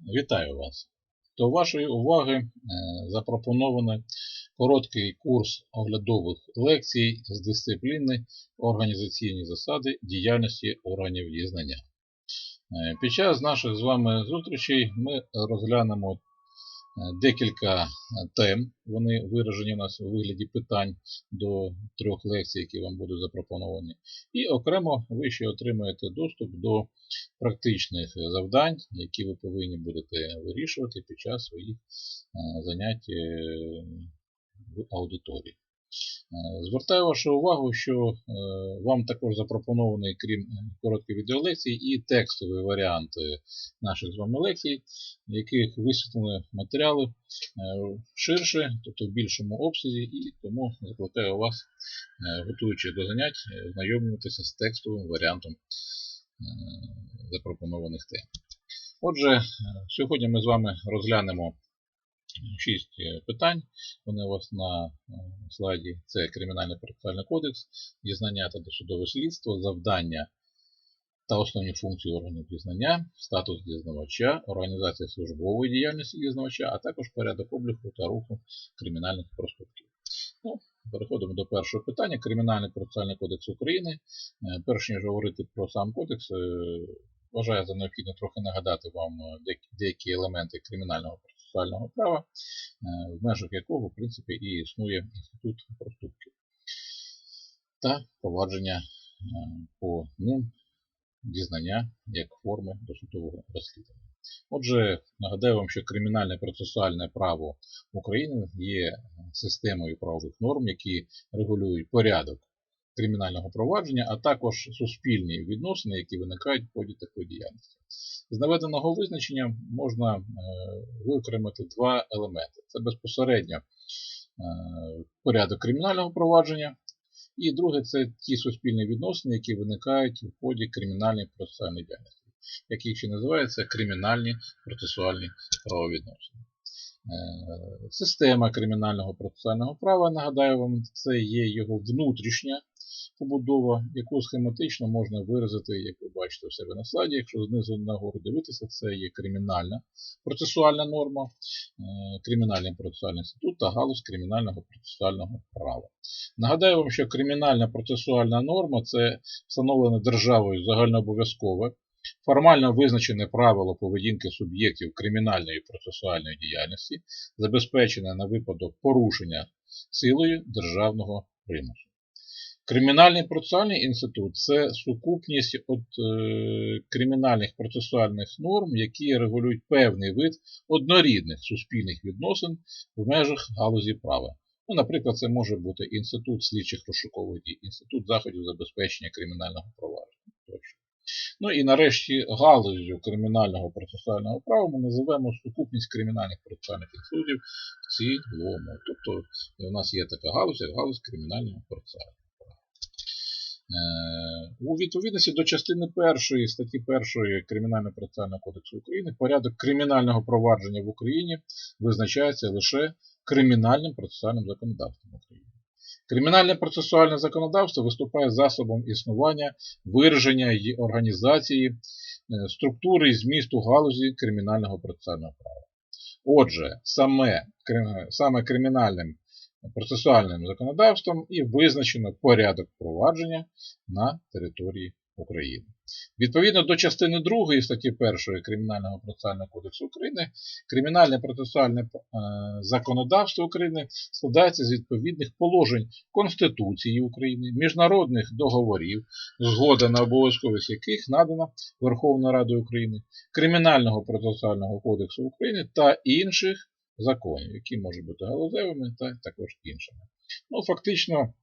Вітаю вас! До вашої уваги е, запропоновано короткий курс оглядових лекцій з дисципліни Організаційні засади діяльності органів дізнання. Е, Під час наших з вами зустрічей ми розглянемо декілька тем. Вони виражені у нас у вигляді питань до трьох лекцій, які вам будуть запропоновані. І окремо ви ще отримаєте доступ до практичних завдань, які ви повинні будете вирішувати під час своїх е, занять е, в аудиторії. Е, Звертаю вашу увагу, що е, вам також запропонований, крім е, коротких відеолекцій, і текстовий варіант е, наших з вами лекцій, в яких висвітлені матеріали ширше, тобто в більшому обсязі, і тому закликаю вас, готуючи до занять, знайомитися з текстовим варіантом запропонованих тем. Отже, сьогодні ми з вами розглянемо шість питань. Вони у вас на е, слайді. Це Кримінальний процесуальний кодекс, дізнання та досудове слідство, завдання та основні функції органів дізнання, статус дізнавача, організація службової діяльності дізнавача, а також порядок обліку та руху кримінальних проступків. Ну, Переходимо до першого питання. Кримінальний процесуальний кодекс України. Е, Перш ніж говорити про сам кодекс, е, вважаю за необхідне трохи нагадати вам деякі- елементи кримінального процесуального права, е, в межах якого, в принципі, і існує інститут проступків та провадження е, по ним дізнання як форми досудового розслідування. Отже, нагадаю вам, що кримінальне процесуальне право України є системою правових норм, які регулюють порядок кримінального провадження, а також суспільні відносини, які виникають в ході такої діяльності. З наведеного визначення можна е, виокремити два елементи: це безпосередньо е, порядок кримінального провадження, і друге це ті суспільні відносини, які виникають в ході кримінальної процесуальної діяльності, які ще називаються кримінальні процесуальні правовідносини. Е, Система кримінального процесуального права, нагадаю вам, це є його внутрішня побудова, яку схематично можна виразити, як ви бачите у себе на слайді. Якщо знизу нагору дивитися, це є кримінальна процесуальна норма, е, кримінальний процесуальний інститут та галузь кримінального процесуального права. Нагадаю вам, що кримінальна процесуальна норма це встановлене державою загальнообов'язкове, формально визначене правило поведінки суб'єктів кримінальної процесуальної діяльності, забезпечене на випадок порушення силою державного примусу. Кримінальний процесуальний інститут це сукупність от, е, кримінальних процесуальних норм, які регулюють певний вид однорідних суспільних відносин в межах галузі права. Ну, наприклад, це може бути інститут слідчих розшукових дій, інститут заходів забезпечення кримінального провадження тощо. Ну і нарешті галузю кримінального процесуального права ми називаємо сукупність кримінальних процесуальних інститутів в цілому. Тобто у нас є така галузь, як галузь кримінального процесуального. Е, У відповідності до частини 1 статті 1 Кримінального процесуального кодексу України порядок кримінального провадження в Україні визначається лише кримінальним процесуальним законодавством України. Кримінальне процесуальне законодавство виступає засобом існування, вираження й організації е, структури і змісту галузі кримінального процесуального права. Отже, саме, саме кримінальним процесуальним законодавством і визначено порядок провадження на території України. Відповідно до частини 2 статті 1 Кримінального процесуального кодексу України, кримінальне процесуальне е, законодавство України складається з відповідних положень Конституції України, міжнародних договорів, згода на обов'язковість яких надана Верховною Радою України, Кримінального процесуального кодексу України та інших законів, які можуть бути галузевими та також іншими. Ну, фактично,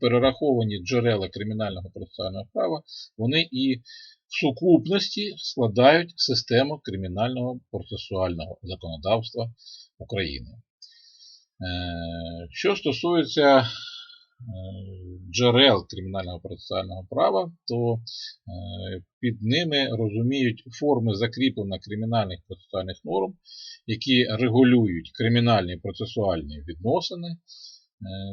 перераховані джерела кримінального процесуального права, вони і в сукупності складають систему кримінального процесуального законодавства України. Е, Що стосується джерел кримінального процесуального права, то е, під ними розуміють форми закріплення кримінальних процесуальних норм, які регулюють кримінальні процесуальні відносини е,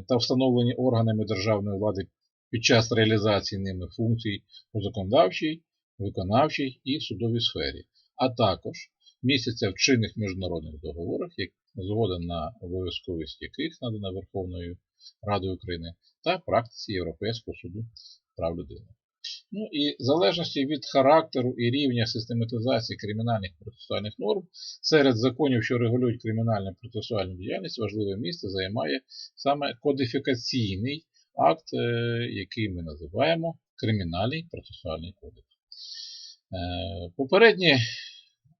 та встановлені органами державної влади під час реалізації ними функцій у законодавчій, виконавчій і судовій сфері, а також містяться в чинних міжнародних договорах, згода на обов'язковість яких надана Верховною Радою України та практиці Європейського суду прав людини. Ну і в залежності від характеру і рівня систематизації кримінальних процесуальних норм серед законів, що регулюють кримінальну процесуальну діяльність, важливе місце займає саме кодифікаційний акт, е, який ми називаємо Кримінальний процесуальний кодекс. Е, Попередні,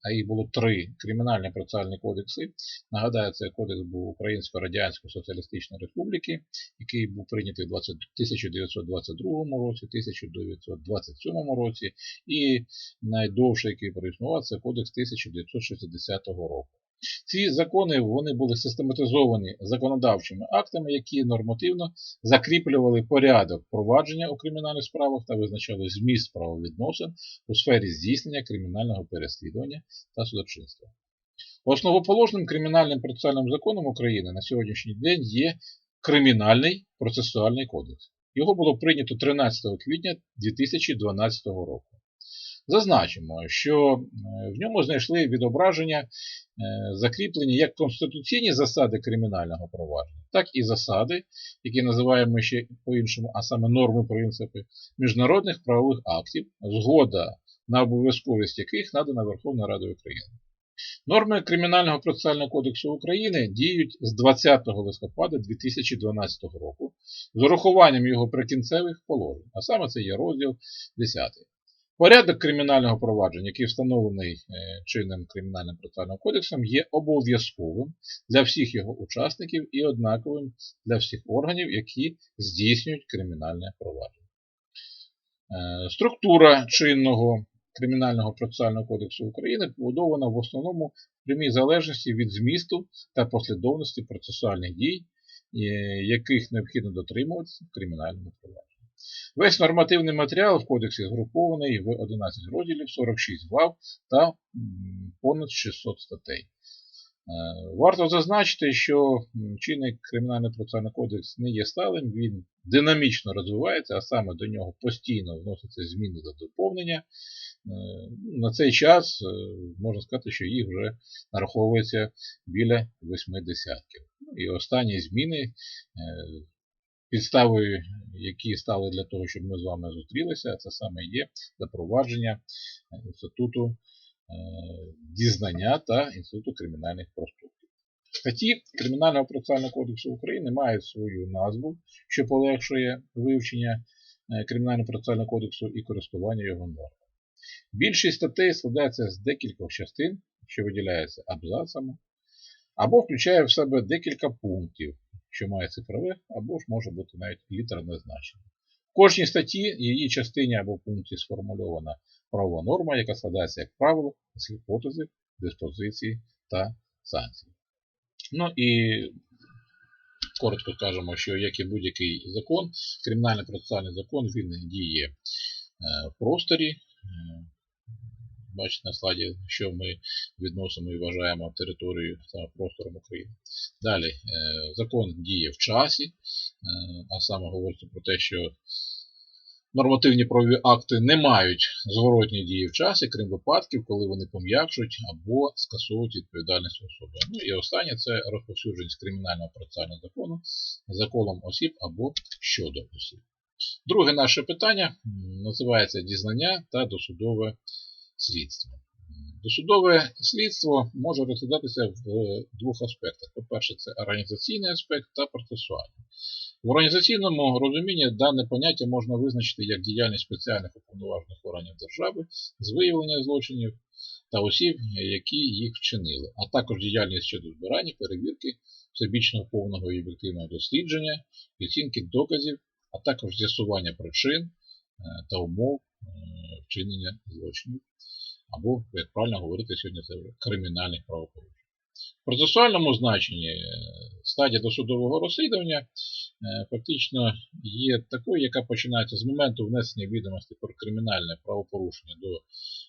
а їх було три кримінальні процесуальні кодекси. Нагадаю, це кодекс був Українсько-Радянської Соціалістичної Республіки, який був прийнятий в 20 1922 році, 1927 році, і найдовший, який проіснував, це кодекс 1960 року. Ці закони вони були систематизовані законодавчими актами, які нормативно закріплювали порядок провадження у кримінальних справах та визначали зміст правовідносин у сфері здійснення кримінального переслідування та судочинства. Основоположним кримінальним процесуальним законом України на сьогоднішній день є Кримінальний процесуальний кодекс. Його було прийнято 13 квітня 2012 року. Зазначимо, що в ньому знайшли відображення закріплені як конституційні засади кримінального провадження, так і засади, які називаємо ще по-іншому, а саме норми принципи міжнародних правових актів, згода на обов'язковість яких надана Верховною Радою України. Норми Кримінального процесуального кодексу України діють з 20 листопада 2012 року з урахуванням його прикінцевих положень, а саме це є розділ 10. Порядок кримінального провадження, який встановлений чинним Кримінальним процесуальним кодексом, є обов'язковим для всіх його учасників і однаковим для всіх органів, які здійснюють кримінальне провадження. Структура чинного Кримінального процесуального кодексу України побудована в основному в прямій залежності від змісту та послідовності процесуальних дій, яких необхідно дотримуватися в кримінальному провадженні. Весь нормативний матеріал в кодексі згрупований в 11 розділів, 46 глав та понад 600 статей. Варто зазначити, що чинний кримінальний процесуальний кодекс не є сталим, він динамічно розвивається, а саме до нього постійно вносяться зміни та доповнення. На цей час можна сказати, що їх вже нараховується біля восьми десятків. І останні зміни, підставою, які стали для того, щоб ми з вами зустрілися, це саме є запровадження інституту дізнання та Інституту кримінальних проступків. Статті Кримінального процесуального кодексу України мають свою назву, що полегшує вивчення Кримінального процесуального кодексу і користування його нормами. Більшість статей складається з декількох частин, що виділяються абзацами, або включає в себе декілька пунктів, що має цифрове, або ж може бути навіть літерне значення. В кожній статті її частині або пункті сформульована правова норма, яка складається, як правило, з гіпотези, диспозиції та санкцій. Ну і коротко скажемо, що як і будь-який закон, кримінальний процесуальний закон, він діє в просторі. Бачите на слайді, що ми відносимо і вважаємо територією та простором України. Далі, закон діє в часі, а саме говориться про те, що нормативні правові акти не мають зворотньої дії в часі, крім випадків, коли вони пом'якшують або скасовують відповідальність особи. Ну і останнє це розповсюдженість кримінального процесуального закону законом осіб або щодо осіб. Друге наше питання називається дізнання та досудове слідство. Досудове слідство може розглядатися в двох аспектах. По-перше, це організаційний аспект та процесуальний. В організаційному розумінні дане поняття можна визначити як діяльність спеціальних уповноважених органів держави з виявлення злочинів та осіб, які їх вчинили, а також діяльність щодо збирання, перевірки, всебічного повного і об'єктивного дослідження, оцінки доказів, а також з'ясування причин та умов вчинення злочинів. Або, як правильно говорити, сьогодні це вже кримінальних правопорушень. В процесуальному значенні стадія досудового розслідування фактично є такою, яка починається з моменту внесення відомостей про кримінальне правопорушення до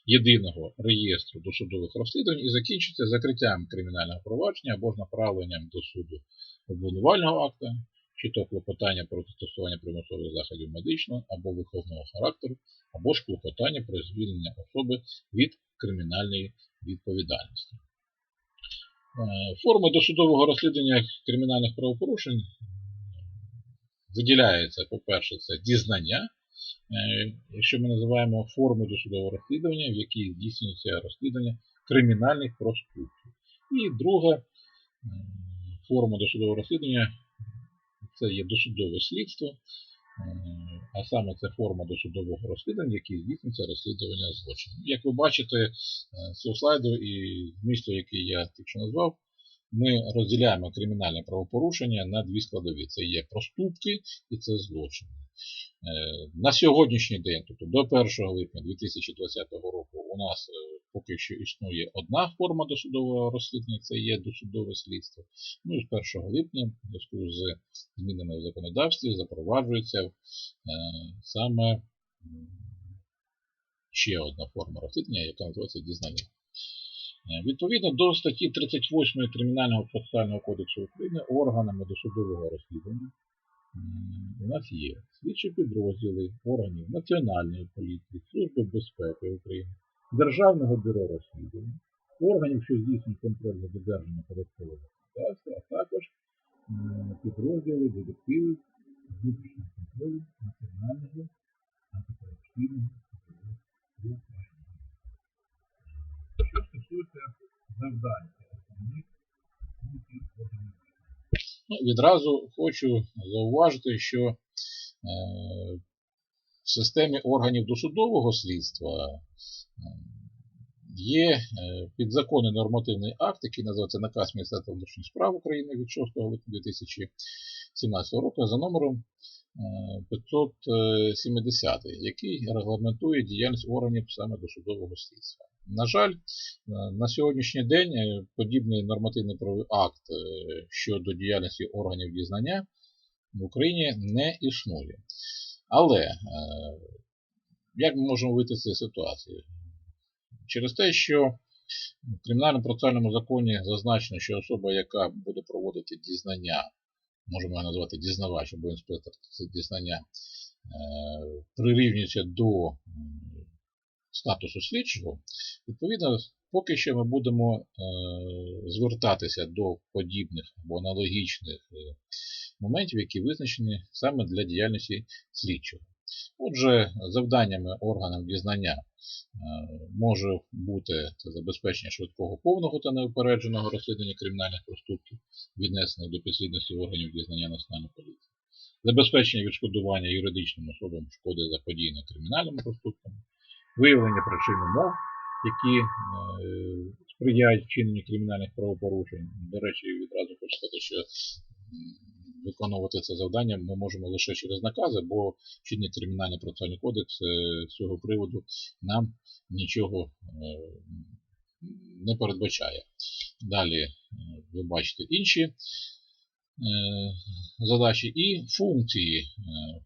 єдиного реєстру досудових розслідувань і закінчується закриттям кримінального провадження або ж направленням до суду обвинувального акта чи то клопотання про застосування примусових заходів медичного або виховного характеру, або ж клопотання про звільнення особи від кримінальної відповідальності. Е, Форми досудового розслідування кримінальних правопорушень виділяється, по-перше, це дізнання, е, що ми називаємо формою досудового розслідування, в якій здійснюється розслідування кримінальних проступків. І друга форма досудового розслідування це є досудове слідство, е, а саме це форма досудового розслідування, якій здійснюється розслідування злочину. Як ви бачите е, з цього слайду і місто, яке я тільки що назвав, ми розділяємо кримінальне правопорушення на дві складові. Це є проступки і це злочини. Е, На сьогоднішній день, тобто до 1 липня 2020 року, у нас е, поки що існує одна форма досудового розслідування, це є досудове слідство. Ну і з 1 липня, в зв'язку з змінами в законодавстві, запроваджується е, саме ще одна форма розслідування, яка називається дізнання. Відповідно до статті 38 Кримінального процесуального кодексу України органами досудового розслідування у нас є слідчі підрозділи органів Національної поліції, Служби безпеки України, Державного бюро розслідувань, органів, що здійснюють контроль за додержанням податкового законодавства, а також підрозділи детективів внутрішнього контролю Національного антикорупційного України. Що стосується завдань основних функцій органів. Відразу хочу зауважити, що е, в системі органів досудового слідства е, є е, підзаконний нормативний акт, який називається Наказ Міністерства внутрішніх справ України від 6 липня 2017 року за номером е, 570, який регламентує діяльність органів саме досудового слідства. На жаль, е, на сьогоднішній день е, подібний нормативний правовий акт е, щодо діяльності органів дізнання в Україні не існує. Але як ми можемо вийти з цієї ситуації? Через те, що в кримінальному процесуальному законі зазначено, що особа, яка буде проводити дізнання, можемо його назвати дізнавач або інспектор дізнання, прирівнюється до статусу слідчого, відповідно, поки що ми будемо е, звертатися до подібних або аналогічних е, моментів, які визначені саме для діяльності слідчого. Отже, завданнями органів дізнання е, може бути це забезпечення швидкого повного та неупередженого розслідування кримінальних проступків, віднесених до підслідності органів дізнання Національної поліції, забезпечення відшкодування юридичним особам шкоди заподіяної кримінальними проступками, виявлення причин умов, які е, сприяють вчиненню кримінальних правопорушень. До речі, відразу хочу сказати, що виконувати це завдання ми можемо лише через накази, бо чинний кримінальний процесуальний кодекс е, з цього приводу нам нічого е, не передбачає. Далі ви бачите інші задачі і функції. Е,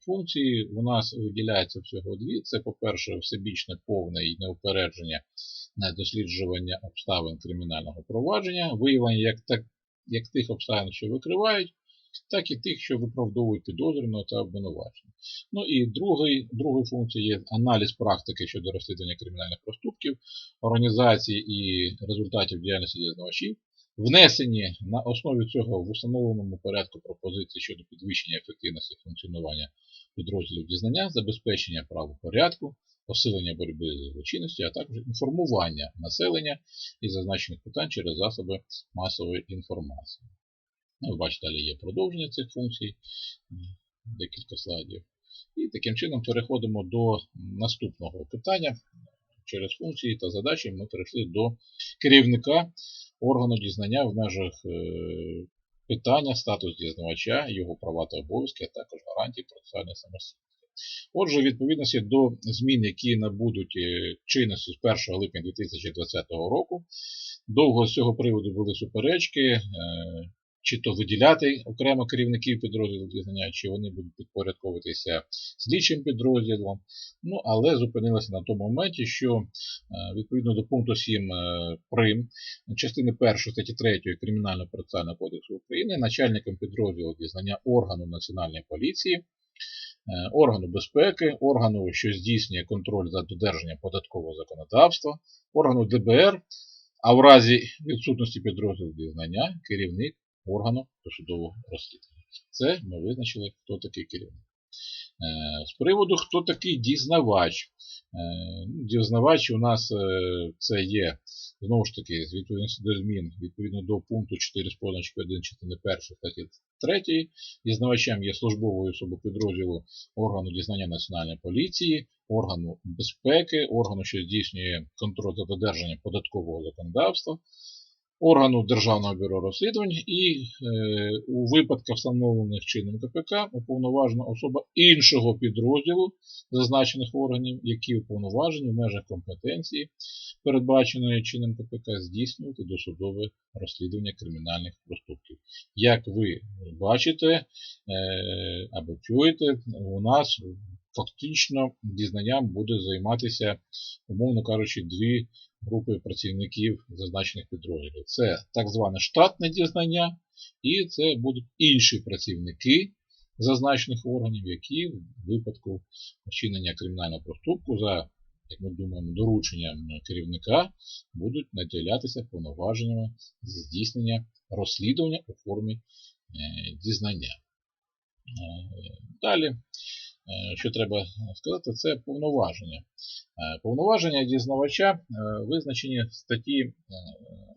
Функції у нас виділяється всього дві. Це, по-перше, всебічне повне і неупередження на досліджування обставин кримінального провадження, виявлення як, так, як тих обставин, що викривають, так і тих, що виправдовують підозрюваного та обвинувачення. Ну і другий, друга функція є аналіз практики щодо розслідування кримінальних проступків, організації і результатів діяльності дізнавачів, внесені на основі цього в установленому порядку пропозиції щодо підвищення ефективності функціонування підрозділів дізнання, забезпечення правопорядку, посилення боротьби з злочинністю, а також інформування населення із зазначених питань через засоби масової інформації. Ну, ви бачите, далі є продовження цих функцій, декілька слайдів. І таким чином переходимо до наступного питання. Через функції та задачі ми перейшли до керівника органу дізнання в межах е, питання, статус дізнавача, його права та обов'язки, а також гарантії процесуальної самостійності. Отже, в відповідності до змін, які набудуть е, чинності з 1 липня 2020 року, довго з цього приводу були суперечки. Чи то виділяти окремо керівників підрозділів дізнання, чи вони будуть підпорядковуватися слідчим підрозділом. Ну, але зупинилися на тому моменті, що е, відповідно до пункту 7 е, прим частини 1 статті 3 Кримінального процесуального кодексу України начальником підрозділу дізнання органу Національної поліції, е, органу безпеки, органу, що здійснює контроль за додержанням податкового законодавства, органу ДБР, а в разі відсутності підрозділу дізнання керівник органу досудового розслідування. Це ми визначили, хто такий керівник. Е, З приводу, хто такий дізнавач. Е, ну, Дізнавач у нас е, це є, знову ж таки, з до змін, відповідно до пункту 4 з позначки 1 частини 1 статті 3, дізнавачем є службовою особою підрозділу органу дізнання Національної поліції, органу безпеки, органу, що здійснює контроль за додержанням податкового законодавства, органу Державного бюро розслідувань і е, у випадках, встановлених чином КПК, уповноважена особа іншого підрозділу зазначених органів, які уповноважені в межах компетенції, передбаченої чином КПК, здійснювати досудове розслідування кримінальних проступків. Як ви бачите е, або чуєте, у нас фактично дізнанням буде займатися, умовно кажучи, дві групи працівників зазначених підрозділів. Це так зване штатне дізнання, і це будуть інші працівники зазначених органів, які в випадку вчинення кримінального проступку за, як ми думаємо, дорученням керівника будуть наділятися повноваженнями зі здійснення розслідування у формі е, дізнання. Е, Далі, що треба сказати, це повноваження. Е, Повноваження дізнавача е, визначені в статті е,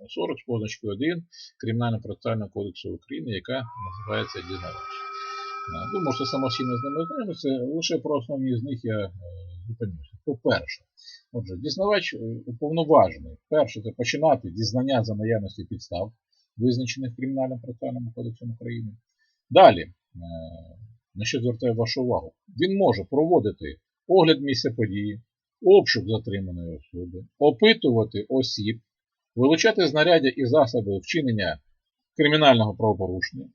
40 з позначкою 1 Кримінально-процесуального кодексу України, яка називається дізнавач. Е, Ви можете самостійно з ними ознайомитися, лише про основні з них я е, зупинюся. По-перше, отже, дізнавач е, уповноважений. Перше, це починати дізнання за наявності підстав, визначених Кримінальним процесуальним кодексом України. Далі, е, на що звертаю вашу увагу, він може проводити огляд місця події, обшук затриманої особи, опитувати осіб, вилучати знаряддя і засоби вчинення кримінального правопорушення,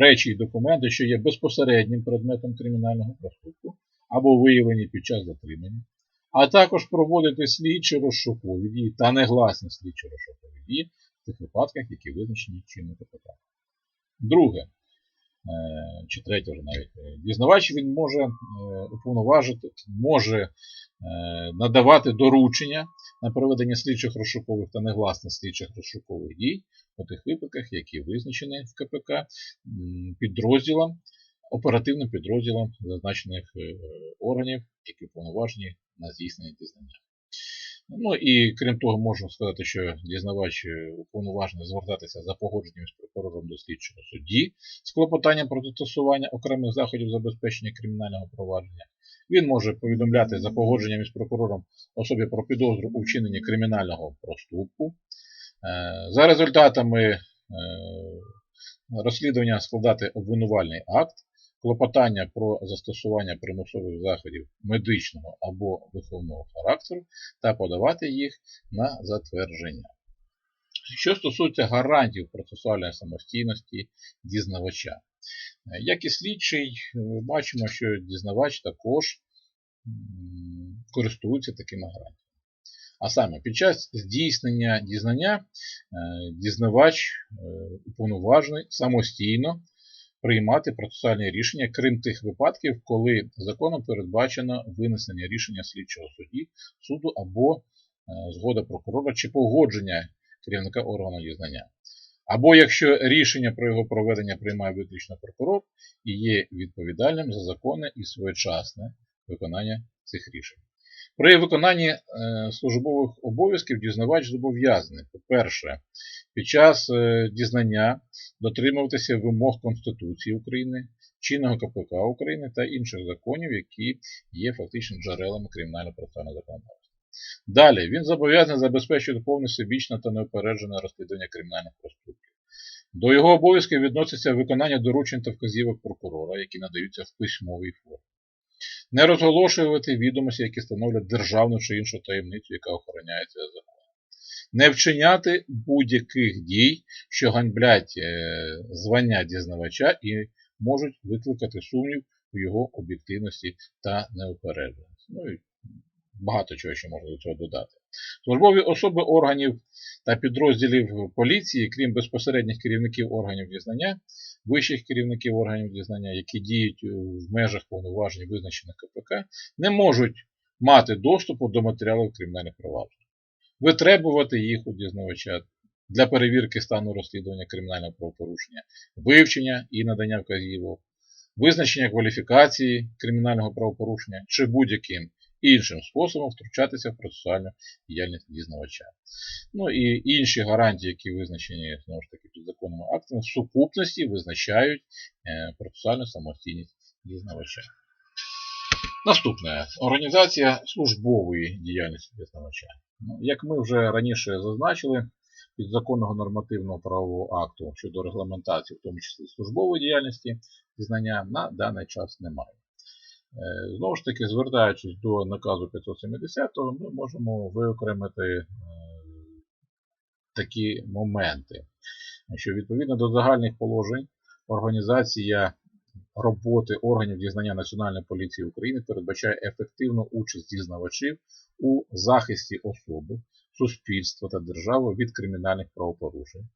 речі і документи, що є безпосереднім предметом кримінального проступку або виявлені під час затримання, а також проводити слідчі розшукові дії та негласні слідчі розшукові дії в тих випадках, які визначені чинним КПК. Друге, чи третє вже навіть, е, дізнавач він може е, уповноважити, може е, надавати доручення на проведення слідчих розшукових та негласних слідчих розшукових дій у тих випадках, які визначені в КПК підрозділом, оперативним підрозділом зазначених е, органів, які уповноважені на здійснення дізнання. Ну і крім того, можна сказати, що дізнавач е, уповноважений звертатися за погодженням з прокурором до слідчого судді з клопотанням про застосування окремих заходів забезпечення кримінального провадження. Він може повідомляти за погодженням із прокурором особі про підозру у вчиненні кримінального проступку. Е, За результатами е, розслідування складати обвинувальний акт, клопотання про застосування примусових заходів медичного або виховного характеру та подавати їх на затвердження. Що стосується гарантів процесуальної самостійності дізнавача. Як і слідчий, ми бачимо, що дізнавач також користується такими гарантіями. А саме, під час здійснення дізнання е, дізнавач е, уповноважений самостійно приймати процесуальні рішення, крім тих випадків, коли законом передбачено винесення рішення слідчого судді, суду або е, згода прокурора чи погодження керівника органу дізнання. Або якщо рішення про його проведення приймає виключно прокурор і є відповідальним за законне і своєчасне виконання цих рішень. При виконанні е, службових обов'язків дізнавач зобов'язаний, по-перше, під час е, дізнання дотримуватися вимог Конституції України, чинного КПК України та інших законів, які є фактично джерелами кримінального процесуального законодавства. Далі, він зобов'язаний забезпечити повне всебічне та неупереджене розслідування кримінальних проступків. До його обов'язків відноситься виконання доручень та вказівок прокурора, які надаються в письмовій формі. Не розголошувати відомості, які становлять державну чи іншу таємницю, яка охороняється законом. Не вчиняти будь-яких дій, що ганьблять е, звання дізнавача і можуть викликати сумнів у його об'єктивності та неупередженості. Ну і багато чого ще можна до цього додати. Службові особи органів та підрозділів поліції, крім безпосередніх керівників органів дізнання, вищих керівників органів дізнання, які діють в межах повноважень визначених КПК, не можуть мати доступу до матеріалів кримінальних проваджень, витребувати їх у дізнавача для перевірки стану розслідування кримінального правопорушення, вивчення і надання вказівок, визначення кваліфікації кримінального правопорушення чи будь-яким іншим способом втручатися в процесуальну діяльність дізнавача. Ну і інші гарантії, які визначені знову ж таки підзаконними актами, в сукупності визначають е, процесуальну самостійність дізнавача. Наступне організація службової діяльності дізнавача. Ну, Як ми вже раніше зазначили, підзаконного нормативного правового акту щодо регламентації, в тому числі службової діяльності дізнання, на даний час немає. Е, Знову ж таки, звертаючись до наказу 570, ми можемо виокремити е, такі моменти, що відповідно до загальних положень організація роботи органів дізнання Національної поліції України передбачає ефективну участь дізнавачів у захисті особи, суспільства та держави від кримінальних правопорушень,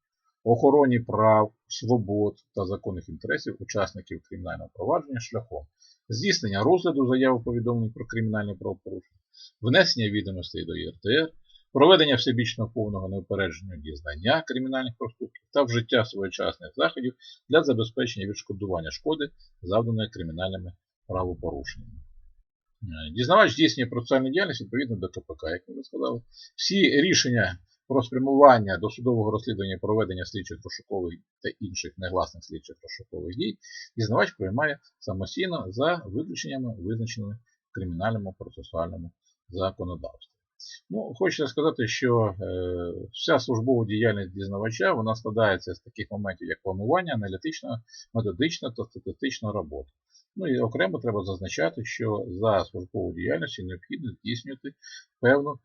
охороні прав, свобод та законних інтересів учасників кримінального провадження шляхом здійснення розгляду заяви повідомлень про кримінальне правопорушення, внесення відомостей до ЄРТР, проведення всебічного повного неупередженого дізнання кримінальних проступків та вжиття своєчасних заходів для забезпечення відшкодування шкоди, завданої кримінальними правопорушеннями. Е, Дізнавач здійснює процесуальну діяльність відповідно до КПК, як ми вже сказали. Всі рішення про спрямування досудового розслідування проведення слідчих розшукових та інших негласних слідчих розшукових дій, дізнавач приймає самостійно за виключеннями, визначеними в кримінальному процесуальному законодавстві. Ну, Хочеться сказати, що е, вся службова діяльність дізнавача вона складається з таких моментів, як планування, аналітична, методична та статистична робота. Ну і окремо треба зазначати, що за службову діяльність необхідно здійснювати певну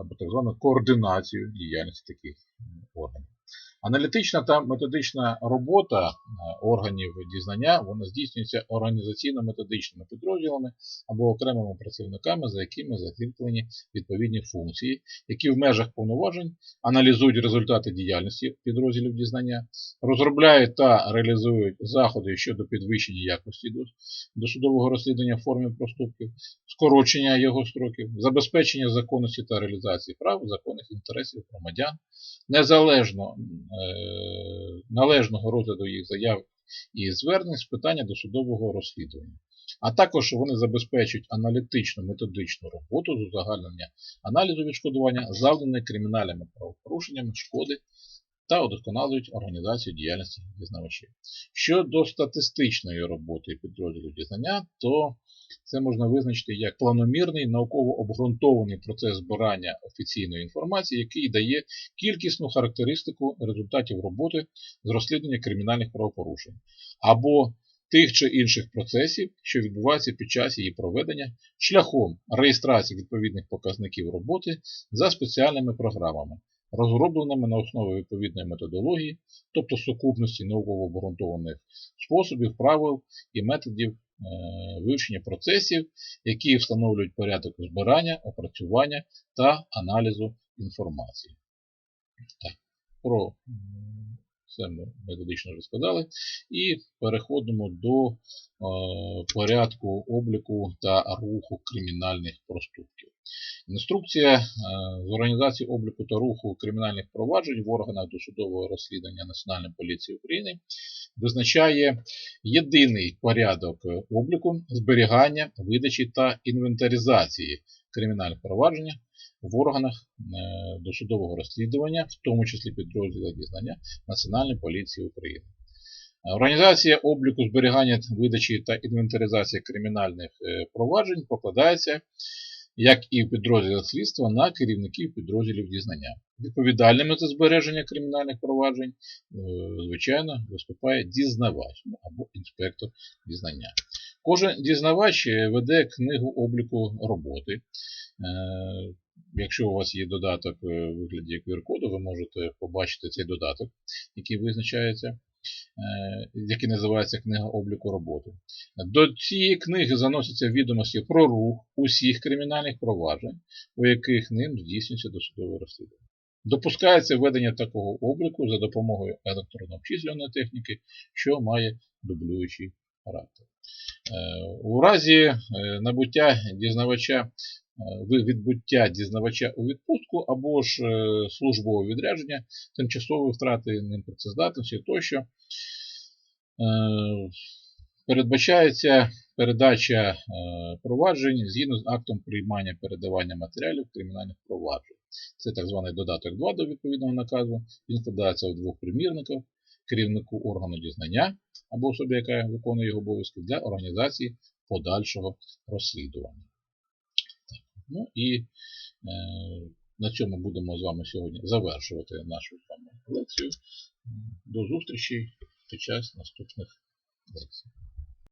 або так звану координацію діяльності таких органів. Аналітична та методична робота органів дізнання вона здійснюється організаційно-методичними підрозділами або окремими працівниками, за якими закріплені відповідні функції, які в межах повноважень аналізують результати діяльності підрозділів дізнання, розробляють та реалізують заходи щодо підвищення якості досудового розслідування в формі проступків, скорочення його строків, забезпечення законності та реалізації прав, законних інтересів громадян, незалежно Е, належного розгляду їх заяв і звернень з питання досудового розслідування. А також вони забезпечують аналітичну методичну роботу з узагальнення аналізу відшкодування, завданої кримінальними правопорушеннями шкоди та удосконалюють організацію діяльності дізнавачів. Щодо статистичної роботи підрозділів дізнання, то це можна визначити як планомірний науково обґрунтований процес збирання офіційної інформації, який дає кількісну характеристику результатів роботи з розслідування кримінальних правопорушень, або тих чи інших процесів, що відбуваються під час її проведення, шляхом реєстрації відповідних показників роботи за спеціальними програмами, розробленими на основі відповідної методології, тобто сукупності науково обґрунтованих способів, правил і методів вивчення процесів, які встановлюють порядок збирання, опрацювання та аналізу інформації. Так, Про це ми методично вже сказали. І переходимо до е, порядку обліку та руху кримінальних проступків. Інструкція е, з організації обліку та руху кримінальних проваджень в органах досудового розслідування Національної поліції України визначає єдиний порядок обліку, зберігання, видачі та інвентаризації кримінальних проваджень в органах е, досудового розслідування, в тому числі підрозділах дізнання Національної поліції України. Організація обліку зберігання видачі та інвентаризації кримінальних е, проваджень покладається як і в підрозділах слідства, на керівників підрозділів дізнання. Відповідальними за збереження кримінальних проваджень, е, звичайно, виступає дізнавач або інспектор дізнання. Кожен дізнавач веде книгу обліку роботи. Е, Якщо у вас є додаток е, у вигляді QR-коду, ви можете побачити цей додаток, який визначається, е, який називається Книга обліку роботи. До цієї книги заносяться відомості про рух усіх кримінальних проваджень, у яких ним здійснюється досудове розслідування. Допускається введення такого обліку за допомогою електронно-обчислюваної техніки, що має дублюючий характер. Е, У разі е, набуття дізнавача е, відбуття дізнавача у відпустку або ж е, службового відрядження, тимчасової втрати ним працездатності тощо. Передбачається передача проваджень згідно з актом приймання передавання матеріалів кримінальних проваджень. Це так званий додаток 2 до відповідного наказу. Він складається у двох примірників керівнику органу дізнання або особі, яка виконує його обов'язки для організації подальшого розслідування. Ну і е, на цьому будемо з вами сьогодні завершувати нашу з вами лекцію. До зустрічі під час наступних лекцій.